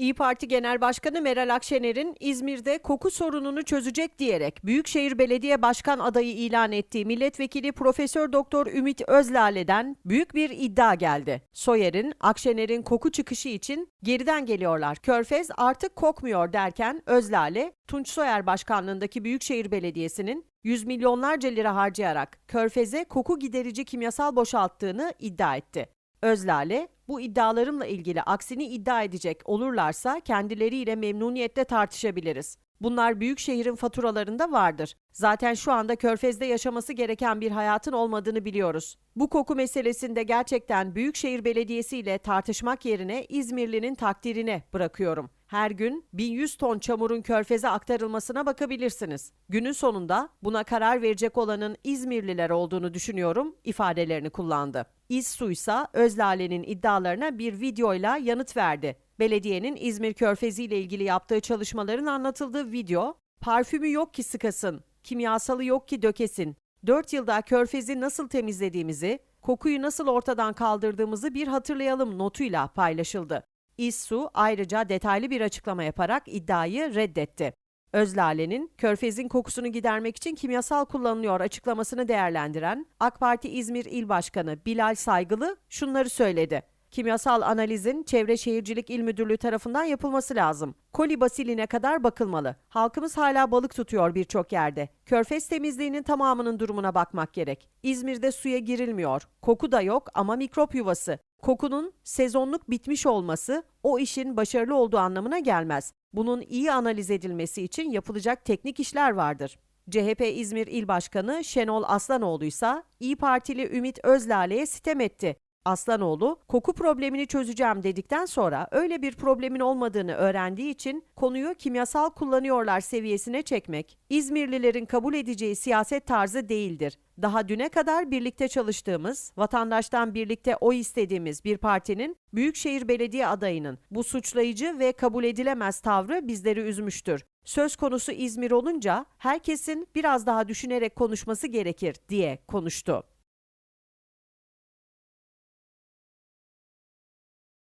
İyi Parti Genel Başkanı Meral Akşener'in İzmir'de koku sorununu çözecek diyerek Büyükşehir Belediye Başkan adayı ilan ettiği milletvekili Profesör Doktor Ümit Özlale'den büyük bir iddia geldi. Soyer'in Akşener'in koku çıkışı için geriden geliyorlar. Körfez artık kokmuyor derken Özlale, Tunç Soyer başkanlığındaki Büyükşehir Belediyesi'nin yüz milyonlarca lira harcayarak Körfez'e koku giderici kimyasal boşalttığını iddia etti. Özlale, bu iddialarımla ilgili aksini iddia edecek olurlarsa kendileriyle memnuniyetle tartışabiliriz. Bunlar büyük şehrin faturalarında vardır. Zaten şu anda Körfez'de yaşaması gereken bir hayatın olmadığını biliyoruz. Bu koku meselesinde gerçekten Büyükşehir Belediyesi ile tartışmak yerine İzmirli'nin takdirine bırakıyorum. Her gün 1100 ton çamurun körfeze aktarılmasına bakabilirsiniz. Günün sonunda buna karar verecek olanın İzmirliler olduğunu düşünüyorum ifadelerini kullandı. İzsu ise Özlale'nin iddialarına bir videoyla yanıt verdi. Belediyenin İzmir Körfezi ile ilgili yaptığı çalışmaların anlatıldığı video, parfümü yok ki sıkasın, kimyasalı yok ki dökesin, 4 yılda Körfezi nasıl temizlediğimizi, kokuyu nasıl ortadan kaldırdığımızı bir hatırlayalım notuyla paylaşıldı. İSSU ayrıca detaylı bir açıklama yaparak iddiayı reddetti. Özlale'nin Körfez'in kokusunu gidermek için kimyasal kullanılıyor açıklamasını değerlendiren AK Parti İzmir İl Başkanı Bilal Saygılı şunları söyledi. Kimyasal analizin Çevre Şehircilik İl Müdürlüğü tarafından yapılması lazım. Koli basiline kadar bakılmalı. Halkımız hala balık tutuyor birçok yerde. Körfez temizliğinin tamamının durumuna bakmak gerek. İzmir'de suya girilmiyor. Koku da yok ama mikrop yuvası. Kokunun sezonluk bitmiş olması o işin başarılı olduğu anlamına gelmez. Bunun iyi analiz edilmesi için yapılacak teknik işler vardır. CHP İzmir İl Başkanı Şenol Aslanoğlu ise İyi Partili Ümit Özlale'ye sitem etti. Aslanoğlu, koku problemini çözeceğim dedikten sonra öyle bir problemin olmadığını öğrendiği için konuyu kimyasal kullanıyorlar seviyesine çekmek, İzmirlilerin kabul edeceği siyaset tarzı değildir. Daha düne kadar birlikte çalıştığımız, vatandaştan birlikte oy istediğimiz bir partinin Büyükşehir Belediye adayının bu suçlayıcı ve kabul edilemez tavrı bizleri üzmüştür. Söz konusu İzmir olunca herkesin biraz daha düşünerek konuşması gerekir diye konuştu.